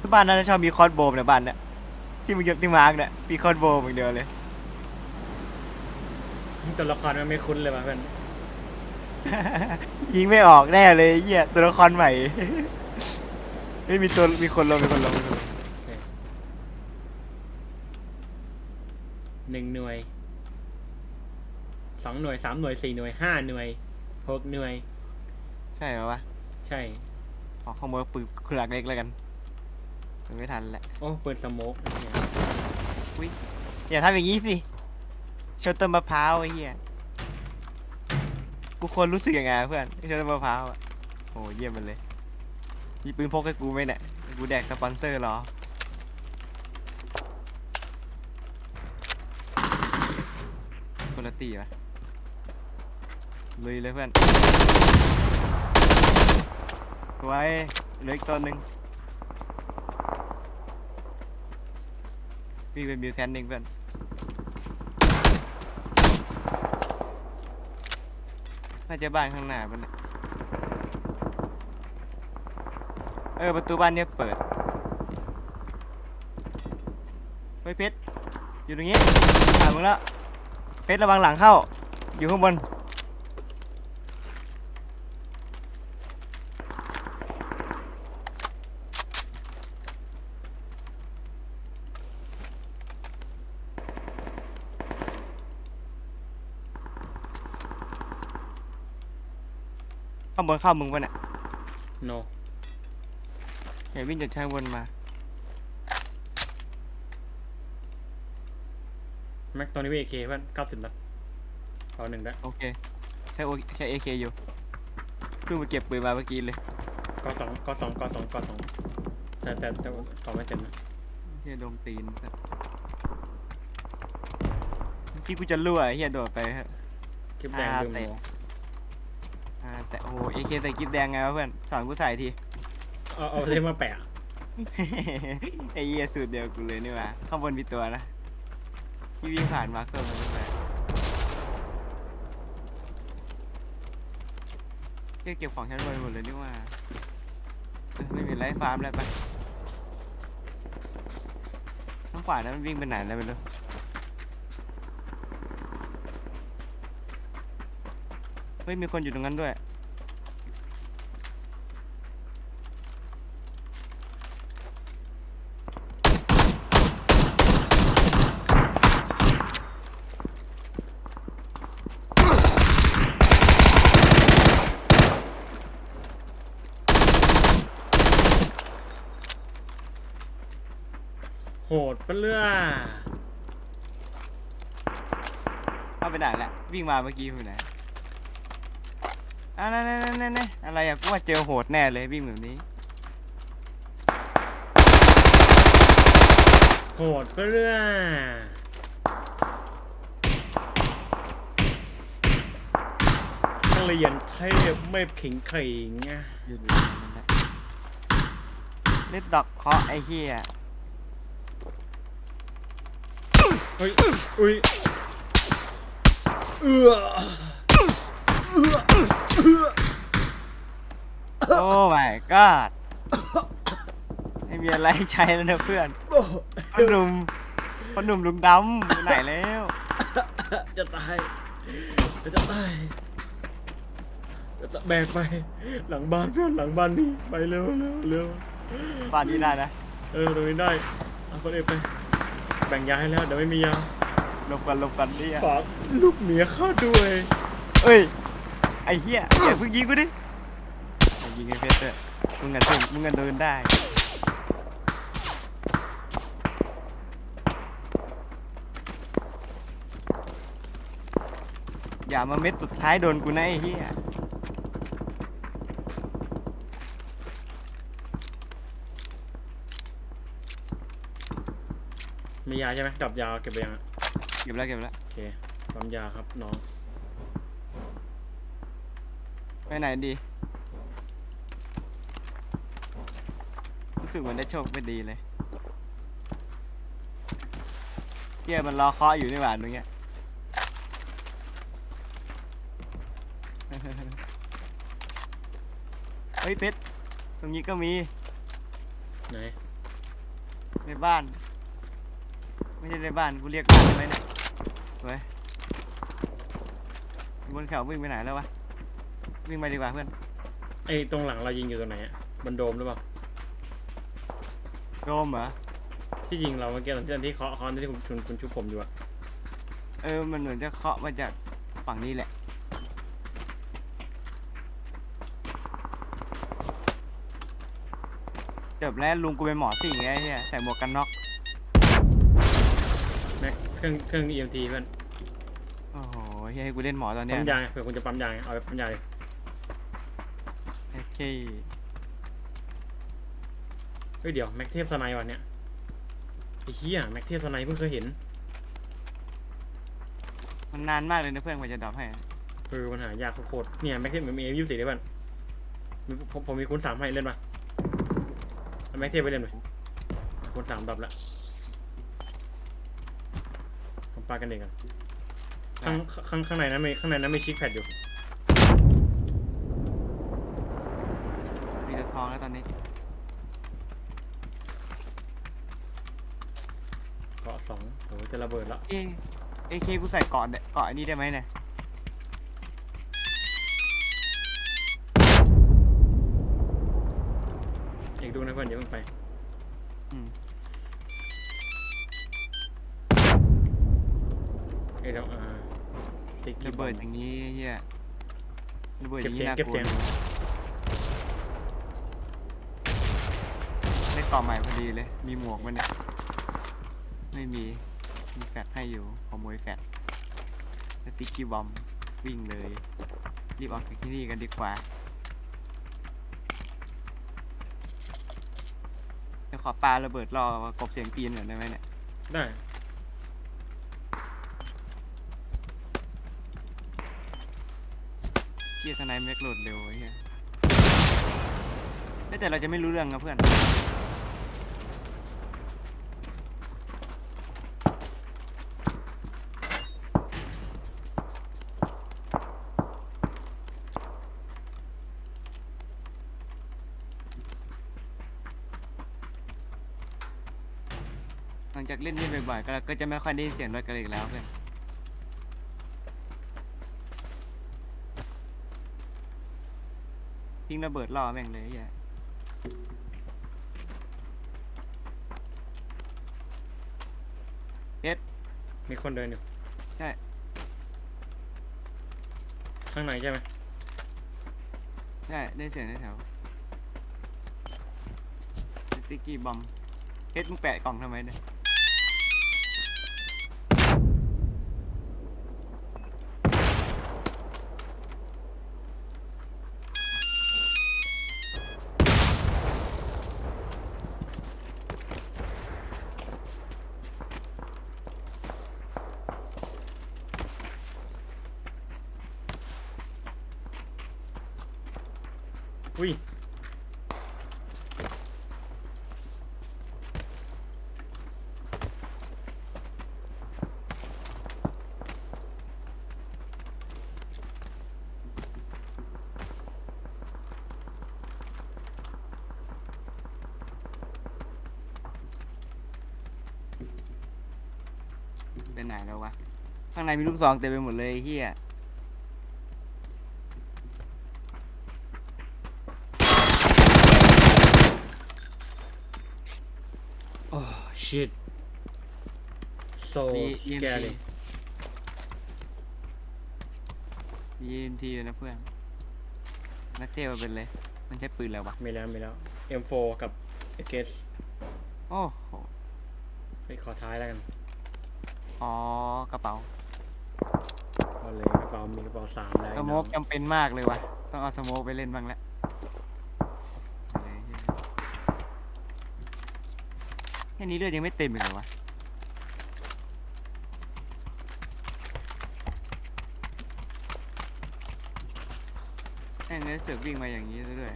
ทุกบ้านน่าจะชอบมีคอร์สโบมเนี่ยบ้านเนี่ยที่มึงเก็บที่มาร์กเนี่ยมีคอร์สโบมอย่างเดียวเลยตัวละครมันไม่คุ้นเลยว่ะเพื่อนยิงไม่ออกแน่เลยไอ้เหี้ยตัวละครใหม่ ไม่มีตัวมีคนลงมีคนลงมีคนลงหนึ่งหน่วยสองหน่วยสามหน่วยสี่หน่วยห้าหน่วยหกหน่วย ใช่ไหมวะใช่ ขอขโมยปืนขนาดเล็กแล้วกัน มันไม่ทันแล้วโอ้ปืนสโมกเนี่ยอย่าทำอย่างนี้สิชนต้นมะพร้าวไอ้เหี้ยกูควรรู้สึกยังไงเพื่อนชนต้นมะพร้าวอะโอ้เยี่ยมมันเลยมีปืนพกให้กูไหมเนี่ยกูแดกสปอนเซอร์เหรอคนละตีปะลุยเลยเพื่อนไว้เหลืออีกตัวหนึ่ง พี่เป็นบิวแทนหนึ่งเพื่อนน่าจะบ้านข้างหน้ามันนะเออประตูบ้านเนี่ยเปิดเฮ้ยเพชรอยู่ตรงนี้หามึงแล้วเพชรระวังหลังเข้า อยู่ข้างบน ข้างบนเข้ามึงปะเนี่ยโนเห็นวิ่งจากข้างบนมา แม็กตัวนี้เอเคเพื่อนเก้าสิบนัดเอาหนึ่งได้โอเค ใช้โอใช้เอเคอยู่เพิ่งไปเก็บปืนมาเมื่อกี้เลยก็สองก็สองก็สองก็สองแต่แต่แต่ต่อไม่เต็มนะเฮียโดนตีนสัสเมื่อกี้กูจะรั่วไอ้เฮียโดดไปฮะ คลิปแดงอ่าลืมแต่อ่า แต่โอ้โหเอเคใส่กิ๊บแดงไงวะเพื่อนสอนกูใส่ที เอาเอาเล่มมาแปะไอ้เหี้ยสูตรเดียวกูเลยนี่หว่าข้างบนมีตัวนะที่วิ่งผ่านมาร์คส้มมันไปเหี้ยเก็บของชั้นบนหมดเลยนี่หว่าเออไม่มีไรฟาร์มแล้วไปทั้งขวานั้นมันวิ่งไปไหนแล้วไม่รู้เฮ้ยมีคนอยู่ตรงนั้นด้วย ดปะเลือเข้าไปไหนแหละวิ่งมาเมื่อกี้ไปไหนอ่านั่นนั่นนั่นนั่นอะไรอะกูว่าเจอโหดแน่เลยวิ่งแบบนี้ โหดปะเลือนักเรียนเทพไม่ขิงขิงอะอยู่ตรงนั้นแหละเล็ดดอกเคาะไอ้เหี้ย เฮ้ยอุ้ยเอือโอ้ my god ไม่มีอะไรใช้แล้วนะเพื่อนพ่อหนุ่มพ่อหนุ่มลุงดำอยู่ไหนแล้วจะตายจะตายจะตะแบกไป หลังบ้านเพื่อนหลังบ้านนี่ไปเร็วเร็วเร็วป่านนี้ได้นะ เออตรงนี้ได้เอาคนเอกไป แบ่งยาให้แล้วเดี๋ยวไม่มียาหลบกันหลบกันเนี่ยฝากลูกเมียข้าด้วยเอ้ย ไอ้เหี้ยอย่าเพิ่งยิงกูดิอย่ายิงไอ้เพชรเถอะมึงกันถึงมึงกันเดินได้ อย่ามาเม็ดสุดท้ายโดนกูนะไอ้เหี้ย มียาใช่ไหมดับยาเก็บไปยังอะเก็บแล้วเก็บแล้ว โอเคปั๊มยาครับน้อง ไปไหนดี รู้สึกเหมือนได้โชคไม่ดีเลยเกียมันรอเคาะอยู่นี่หว่าตรงเนี้ย เฮ้ยเพชรตรงนี้ก็มีไหน ในบ้าน ไม่ใช่ในบ้านกูเรียกบ้านได้ไหมเนี่ยเว้ยบนเขาวิ่งไปไหนแล้ววะวิ่งไปดีกว่าเพื่อนไอ้ตรงหลังเรายิงอยู่ตรงไหนอะบนโดมหรือเปล่า โดมเหรอที่ยิงเราเมื่อกี้ตอนที่เคาะเคาะที่คุณคุณคุณชุบผมอยู่อะเออมันเหมือนจะเคาะมาจากฝั่งนี้แหละเจ็บแล้วลุงกูเป็นหมอสิ่งไงไอ้เฮียใส่หมวกกันน็อกแม็กเค รื่องเครื่อง EMT เพื่อนโอ้โหเฮียให้กูเล่นหมอตอนเนี้ปั๊ยมยางเผื่อคุณจะปั๊มยางเอาไปปั๊มยางเลยโอเคเฮ้ยเดี๋ยวแม็กเทพสไนด์วันเนี้ยไอ้เหี้ยแม็กเทพสไนด์เพิ่งเคยเห็นมันนานมากเลยนะเพื่อนกว่าจะดรอปให้เออมันหายากโคตรๆเนี่ยแม็กเทพเหมือนมีเอ็มยี่สิบด้วยเพื่อนมีผมผมมีคูณสามให้เล่นปะเอาแม็กเทพไปเล่นไหมคูณสามดับละผม ปากันเองกันข้างข้างข้างในนั้นมีข้างในนั้นมีชิคแพดอยู่ มีแต่ทองแล้วตอนนี้เกาะสองโหจะระเบิดแล้วเอเอเคกูใส่เกาะเนี่ยเกาะอันนี้ได้ไหมเนี่ยเอกดูนะเพื่อนอย่าเพิ่งไป เอกเดี๋ยวอ่าติ๊กระเบิดอย่างนี้เฮียระเบิดอเก็บย่างเสีนี้ยงน่ากเก็บลัวเสียงได้เกาะใหม่พอดีเลย มีหมวกมันเนี่ยไม่มี มีแฟตให้อยู่ขโมยแฟตสติ๊กกี้บอมวิ่งเลย รีบออกจากที่นี่กันดีกว่าเดี๋ยวขอปาระเบิดรอกบเสียงปีนหน่อยได้ไหมเนี่ย ได้ เชี ยสไนเมกโหลดเร็วไอ้เหี้ยเอ้ยแต่เราจะไม่รู้เรื่องนะเพื่อนหลังจากเล่นนี่บ่อยๆก็ก็จะไม่ค่อยได้ยินเสียงรถกันอีกแล้วเพื่อน ทิ้งระเบิดล่อแม่งเลยไอ้เฮียเอ็ดมีคนเดินอยู่ ใช่ ข้างในใช่ไหมใช่ได้เสียงในแถวสติ๊กกี้บอมเฮ็ดมึงแปะกล่องทำไมเนี่ย อุ้ยเป็นไหนแล้ววะ ข้างในมีลูกซองเต็มไปหมดเลยเฮีย shit so มี EMT scary มี EMT อยู่นะเพื่อน นักเทพมาเป็นเลย มันใช้ปืนแล้ววะ มีแล้วมีแล้ว M4 กับ AKS โอ้โห ไปขอท้ายแล้วกันอ๋อ กระเป๋า เอาเลยกระเป๋ามีกระเป๋าสามได้สโมกน้องจำเป็นมากเลยวะต้องเอาสโมกไปเล่นบ้างแล้วเอาเลยเหี้ย แค่นี้เลือดยังไม่เต็มอีกเลยวะแม่งเลยเสือกวิ่งมาอย่างนี้ซะด้วย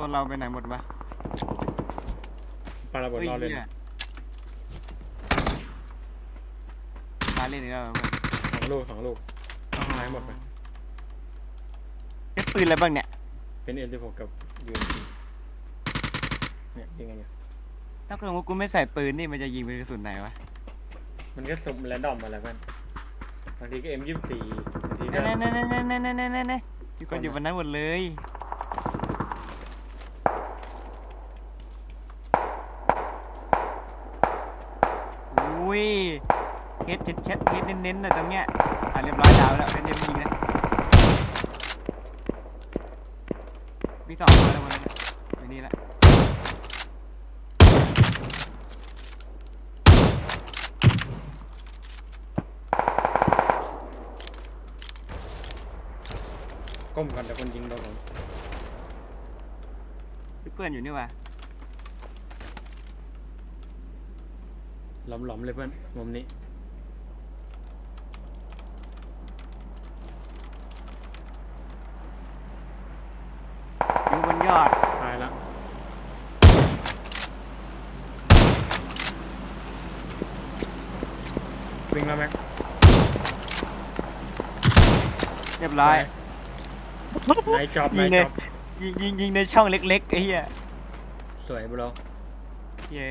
ตัวเราไปไหนหมดวะปาระเบิดรอเล่นปาเล่นอีกแล้วสองลูกสองลูกเอาไม้หมดไปเพื่นปืนอะไรบ้างเนี่ยเป็นเอ็มสิบหกกับยูเอ็เนี่ยยิงกันอยู่ถ้าเกิดว่ากูไม่ใส่ปืนนี่มันจะยิงเป็นกระสุนไหนวะมันก็สุ่มแรนดอมมาแล้วมันบางทีก็เอ็มยี่สิบสี่บางทีก็ แน่ๆๆๆๆๆๆๆอยู่กันอยู่บนนั้นหมดเลย อุ้ยเฮดเช็ดเช็ดเฮดเน้นๆนะตรงเนี้ยอะเรียบร้อยดาวแล้วเป็นเดมยิงนะมีสองตัวแล้วบนนั้นน่ะอยู่นี่ละก้มก่อนแต่คนยิงโดนผมเพื่อนอยู่นี่ว่ะ หลอมๆเลยเพื่อนมุมนี้ อยู่บนยอด ตายแล้ววิ่งแล้วแม็กเรียบร้อยไนจ็อบไนยิงเลจ็ยอบยิงยิงยิงในช่องเล็กๆไอ้เหี้ยสวยบรอเย้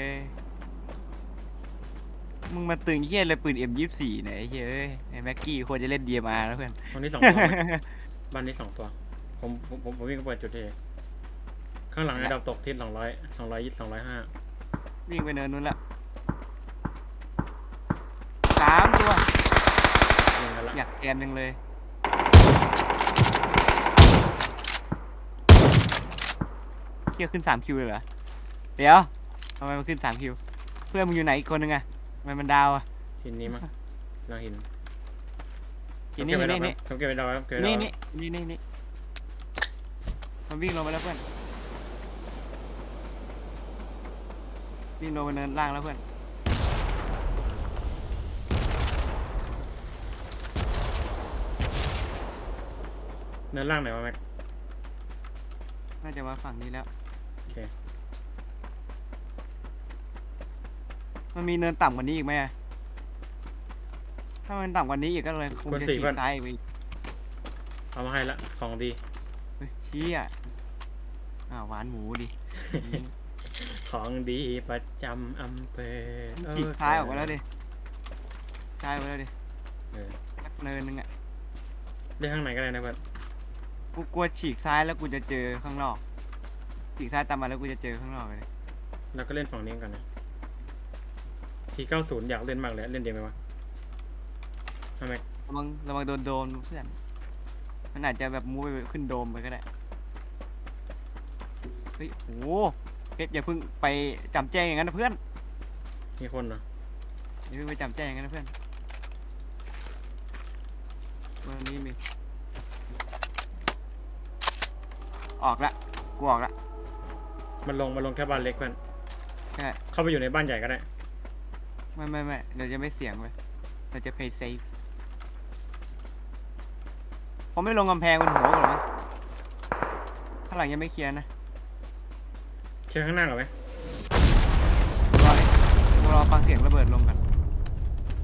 มึงมาตึงเหี้ยเลยปืน M24 เนี่ยไอ้เหี้ยเอ้ยไอ้แม็กกี้ควรจะเล่น DMR แล้วเพื่อน ตรงนี้สองตัวไหม บ้านนี้สองตัว ผมผมผมผมวิ่งเข้าไปจุดที่ข้างหลังไอ้ดาวตกทิศสองร้อยสองร้อยยี่สองร้อยห้าวิ่งไปเนินนู้นละสามตัว ยิงกันละอยากแกนหนึ่งเลยเที่ยขึ้นสามคิวเลยเหรอ เดี๋ยวทำไมมันขึ้นสามคิว เพื่อนมึงอยู่ไหนอีกคนนึงอะ ทำไมมันดาวอะ หินนี้มั้งเราหินหินนี่ผมหินเก็บไว้นี่ดาวไว้ผมเก็บไปดาวไว้เก็บไว้ดาวนี่ไว้นี่นี่นี่นี่มันวิ่งลงมาแล้วเพื่อนวิ่งลงมาเนินล่างแล้วเพื่อนเนินล่างไหนวะแม็กน่าจะมาฝั่งนี้แล้ว โอเค มันมีเนินต่ำกว่านี้อีกไหมอะถ้ามันต่ำกว่านี้อีกก็เลยคงจะฉีกซ้ายอีกไปอีกเอามาให้ละ ของดี เฮ้ยชี้อะอ้าวหวานหมูดิ ของดีประจำอำเภอฉีกซ้ายออกไปแล้วดิซ้ายออกไปแล้วดิเออสักเนินนึงอะได้ข้างไหนก็ได้นะเพื่อนกูกลัวฉีกซ้ายแล้วกูจะเจอข้างนอก ฉีกซ้ายตามมาแล้วกูจะเจอข้างนอกเลย เราก็เล่นฝั่งนี้กันนะ ทีเก้าศูนย์อยากเล่นมากเลยเล่นเดียวไหมวะทำไมระวังระวังโดนโดนเพื่อน มันอาจจะแบบมูไปขึ้นโดมไปก็ได้ เฮ้ยโอ้โหเพชรอย่าเพิ่งไปจำแจ้งอย่างนั้นนะเพื่อน มีคนเหรออย่าเพิ่งไปจำแจ้งอย่างนั้นนะเพื่อนวันนี้มี ออกละ กูออกละ มันลงมันลงแค่บ้านเล็กเพื่อนใช่ เข้าไปอยู่ในบ้านใหญ่ก็ได้ ไม่ไม่ไม่เราจะไม่เสี่ยงเว้ยเราจะ play safe ผมไม่ลงกำแพงบนหัวก่อนมั้งข้างหลังยังไม่เคลียร์นะเคลียร์ข้างหน้าก่อนไหมรอเลยกูรอฟังเสียงระเบิดลงกัน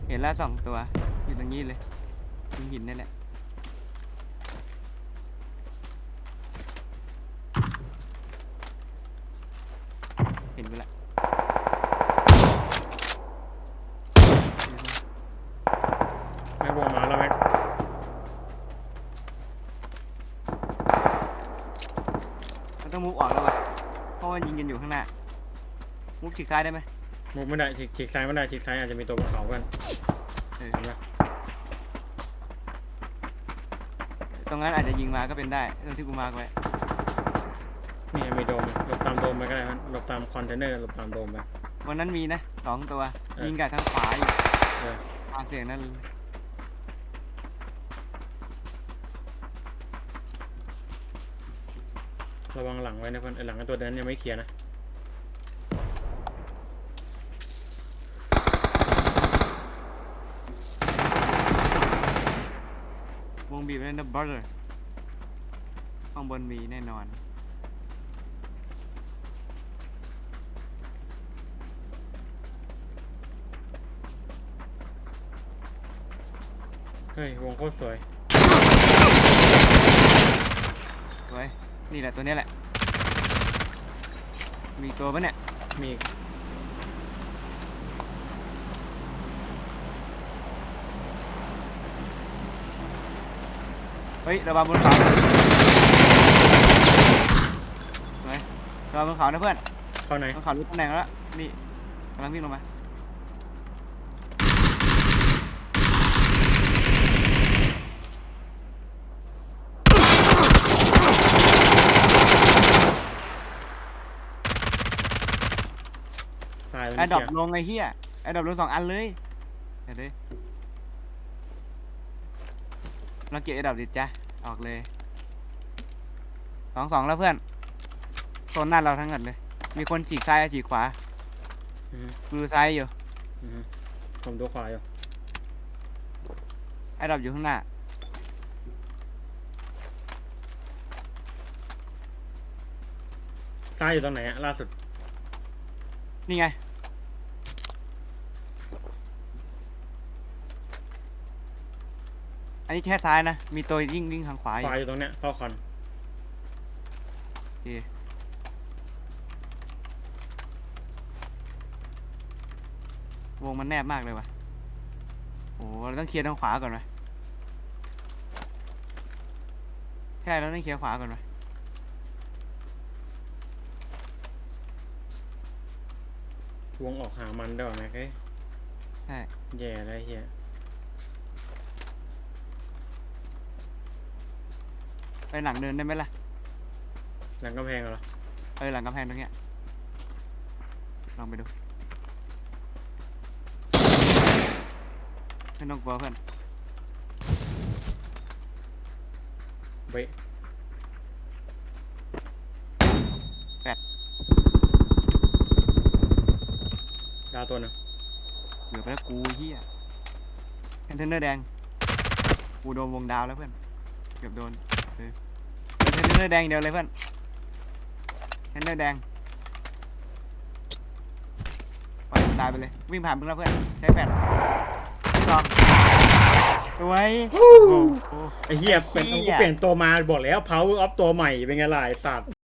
เห็นแล้วสองตัวอยู่ตรงนี้เลยตรงหินนี่แหละเห็นกูละ แม็กวงมาแล้วแม็ก มัน ต้องมุกออกแล้ววะเพราะว่ายิงกันอยู่ข้างหน้า มุกฉีกซ้ายได้ไหมมุกไม่ได้ฉีกฉีกซ้ายไม่ได้ฉีกซ้ายอาจจะมีตัวบนเขาเพื่อนเออเห็นปะตรงนั้นอาจจะยิงมาก็เป็นได้ตรงที่กูมาร์กไว้นี่มีโดมหลบตามโดมไปก็ได้มันหลบตามคอนเทนเนอร์หลบตามโดมไป วันนั้นมีนะสองตัว เออ ยิงกับทางขวาอยู่เออตามเสียงนั้น ระวังหลังไว้นะเพื่อนหลังไอ้ตัวนั้นยังไม่เคลียร์นะวงบีบเล่นดับเรอร์ข้างบนมีแน่นอน เฮ้ย วงโคตรสวย สวย นี่แหละตัวเนี้ยแหละ มีตัวปะเนี่ย มีอีกเฮ้ยระวังบนเขาสวยระวังบนเขานะเพื่อนเข้าไหนบนเขารู้ตำแหน่งแล้ว นี่กำลังวิ่งลงมา ตายแล้ว แอดดอปเหี้ยลงไอ้เหี้ยแอดดอปลงสองอันเลยเดี๋ยวดิเราเก็บแอดดอปดิจ้ะออกเลยสองสองแล้วเพื่อนโซนหน้าเราทั้งหมดเลย มีคนฉีกซ้ายฉีกขวาอือฮึดูซ้ายอยู่อือฮึผมดูขวาอยู่แอดดอปอยู่ข้างหน้าซ้ายอยู่ตรงไหนอะล่าสุดนี่ไง อันนี้แค่ซ้ายนะ มีตัวยิ่งยิ่งทางขวาอขยู่วาอยู่ตรงเนี้ยเข้าคอนโอเควงมันแนบมากเลยว่ะโอ้เราต้องเคลียร์ทางขวาก่อนไหมใช่เราต้องเคลียร์ขวาก่อนไหมวงออกหามันได้ป่ะแม็กเอ้ยใช่ แย่เลยเฮีย ไปหลังเดินได้ไหมล่ะหลังกำแพงเหรอเออหลังกำแพงตรงเนี้ยลองไปดูไม่ต้องกลัวเพื่อนเว้ยแปดดาวตัวหนึงเหลือไปแล้วกูเฮียคอนเทนเนอร์แดง กูโดนวงดาวแล้วเพื่อน เกือบโดน เออคอนเทนเนอร์แดงเดียวเลยเพื่อนคอนเทนเนอร์แดงปล่อยมันตายไปเลย วิ่งผ่านมึงแล้วเพื่อน ใช้แฟลชลองสวยโอ้โห ไอ้เฮียเป็นเหี้กูยเปลี่ยนตัวมาบอกแล้ว power of ตัวใหม่เป็นไงล่ะไอ้สัตว์